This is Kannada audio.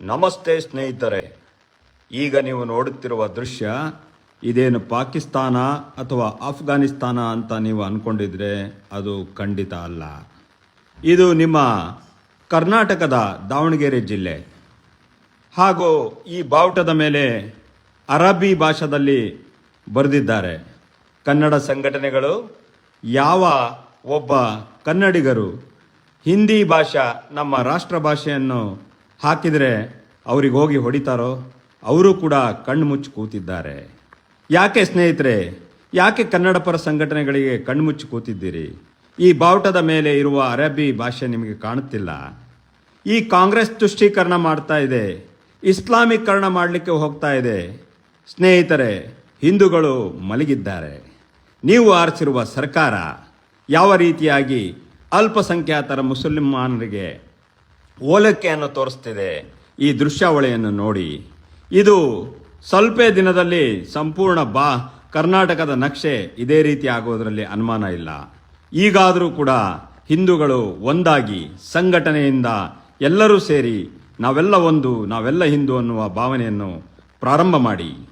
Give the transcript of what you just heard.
ನಮಸ್ತೆ ಸ್ನೇಹಿತರೆ. ಈಗ ನೀವು ನೋಡುತ್ತಿರುವ ದೃಶ್ಯ ಇದೇನು ಪಾಕಿಸ್ತಾನ ಅಥವಾ ಅಫ್ಘಾನಿಸ್ತಾನ ಅಂತ ನೀವು ಅಂದ್ಕೊಂಡಿದ್ರೆ ಅದು ಖಂಡಿತ ಅಲ್ಲ. ಇದು ನಿಮ್ಮ ಕರ್ನಾಟಕದ ದಾವಣಗೆರೆ ಜಿಲ್ಲೆ. ಹಾಗೂ ಈ ಬಾವುಟದ ಮೇಲೆ ಅರಬ್ಬಿ ಭಾಷಾದಲ್ಲಿ ಬರೆದಿದ್ದಾರೆ. ಕನ್ನಡ ಸಂಘಟನೆಗಳು ಯಾವ ಒಬ್ಬ ಕನ್ನಡಿಗರು ಹಿಂದಿ ಭಾಷಾ ನಮ್ಮ ರಾಷ್ಟ್ರ ಭಾಷೆಯನ್ನು ಹಾಕಿದರೆ ಅವರಿಗೆ ಹೋಗಿ ಹೊಡಿತಾರೋ? ಅವರು ಕೂಡ ಕಣ್ಣು ಮುಚ್ಚಿ ಕೂತಿದ್ದಾರೆ. ಯಾಕೆ ಸ್ನೇಹಿತರೆ, ಯಾಕೆ ಕನ್ನಡ ಪರ ಸಂಘಟನೆಗಳಿಗೆ ಕಣ್ಮುಚ್ಚಿ ಕೂತಿದ್ದೀರಿ? ಈ ಬಾವುಟದ ಮೇಲೆ ಇರುವ ಅರಬ್ಬಿ ಭಾಷೆ ನಿಮಗೆ ಕಾಣುತ್ತಿಲ್ಲ. ಈ ಕಾಂಗ್ರೆಸ್ ತುಷ್ಟೀಕರಣ ಮಾಡ್ತಾ ಇದೆ. ಇಸ್ಲಾಮೀಕರಣ ಮಾಡಲಿಕ್ಕೆ ಹೋಗ್ತಾ ಇದೆ. ಸ್ನೇಹಿತರೆ, ಹಿಂದೂಗಳು ಮಲಗಿದ್ದಾರೆ. ನೀವು ಆರಿಸಿರುವ ಸರ್ಕಾರ ಯಾವ ರೀತಿಯಾಗಿ ಅಲ್ಪಸಂಖ್ಯಾತರ ಮುಸಲ್ಮಾನರಿಗೆ ಓಲಕ್ಕೆಯನ್ನು ತೋರಿಸ್ತಿದೆ. ಈ ದೃಶ್ಯಾವಳಿಯನ್ನು ನೋಡಿ. ಇದು ಸ್ವಲ್ಪ ದಿನದಲ್ಲಿ ಸಂಪೂರ್ಣ ಬಾ, ಕರ್ನಾಟಕದ ನಕ್ಷೆ ಇದೇ ರೀತಿ ಆಗೋದರಲ್ಲಿ ಅನುಮಾನ ಇಲ್ಲ. ಈಗಾದರೂ ಕೂಡ ಹಿಂದೂಗಳು ಒಂದಾಗಿ ಸಂಘಟನೆಯಿಂದ ಎಲ್ಲರೂ ಸೇರಿ ನಾವೆಲ್ಲ ಒಂದು, ನಾವೆಲ್ಲ ಹಿಂದೂ ಅನ್ನುವ ಭಾವನೆಯನ್ನು ಪ್ರಾರಂಭ ಮಾಡಿ.